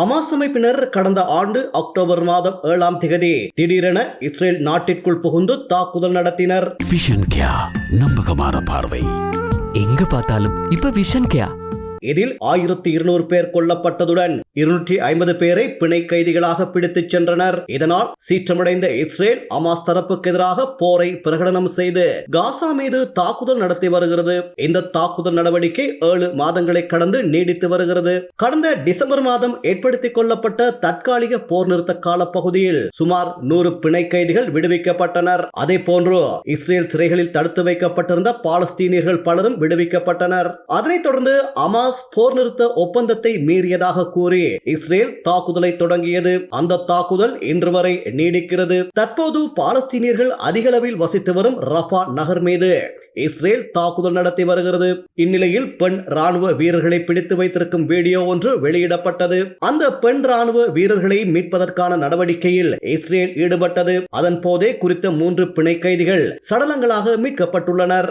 அமாஸ் அமைப்பினர் கடந்த ஆண்டு அக்டோபர் மாதம் ஏழாம் திகதி திடீரென இஸ்ரேல் நாட்டிற்குள் புகுந்து தாக்குதல் நடத்தினர். விஷன் கியா நம்பகமான பார்வை. எங்க பார்த்தாலும் இப்ப விஷன் கேயா இதில் ஆயிரத்தி இருநூறு பேர் கொல்லப்பட்டதுடன் இருநூற்றி ஐம்பது பேரை பிணை கைதிகளாக பிடித்துச் சென்றனர். இதனால் சீற்றமடைந்த இஸ்ரேல் அமாஸ் தரப்புக்கு எதிராக போரை பிரகடனம் செய்து காசா மீது தாக்குதல் நடத்தி வருகிறது. இந்த தாக்குதல் நடவடிக்கை ஏழு மாதங்களை கடந்து நீடித்து வருகிறது. கடந்த டிசம்பர் மாதம் ஏற்படுத்திக் கொள்ளப்பட்ட தற்காலிக போர் நிறுத்த கால பகுதியில் சுமார் நூறு பிணை கைதிகள் விடுவிக்கப்பட்டனர். அதே போன்று இஸ்ரேல் சிறைகளில் தடுத்து வைக்கப்பட்டிருந்த பாலஸ்தீனியர்கள் பலரும் விடுவிக்கப்பட்டனர். அதனைத் தொடர்ந்து அமாஸ் போர் நிறுத்த ஒப்பந்தத்தை மீறியதாக கூறி இடையே இஸ்ரேல் தாக்குதலை தொடங்கியது. அந்த தாக்குதல் இன்று வரை நீடிக்கிறது. தற்போது பாலஸ்தீனியர்கள் அதிகளவில் வசித்து வரும் ரஃபா நகர் மீது இஸ்ரேல் தாக்குதல் நடத்தி வருகிறது. இந்நிலையில் பெண் ராணுவ வீரர்களை பிடித்து வைத்திருக்கும் வீடியோ ஒன்று வெளியிடப்பட்டது. அந்த பெண் ராணுவ வீரர்களை மீட்பதற்கான நடவடிக்கையில் இஸ்ரேல் ஈடுபட்டது. அதன் போதே குறித்த மூன்று பிணை கைதிகள் சடலங்களாக மீட்கப்பட்டுள்ளனர்.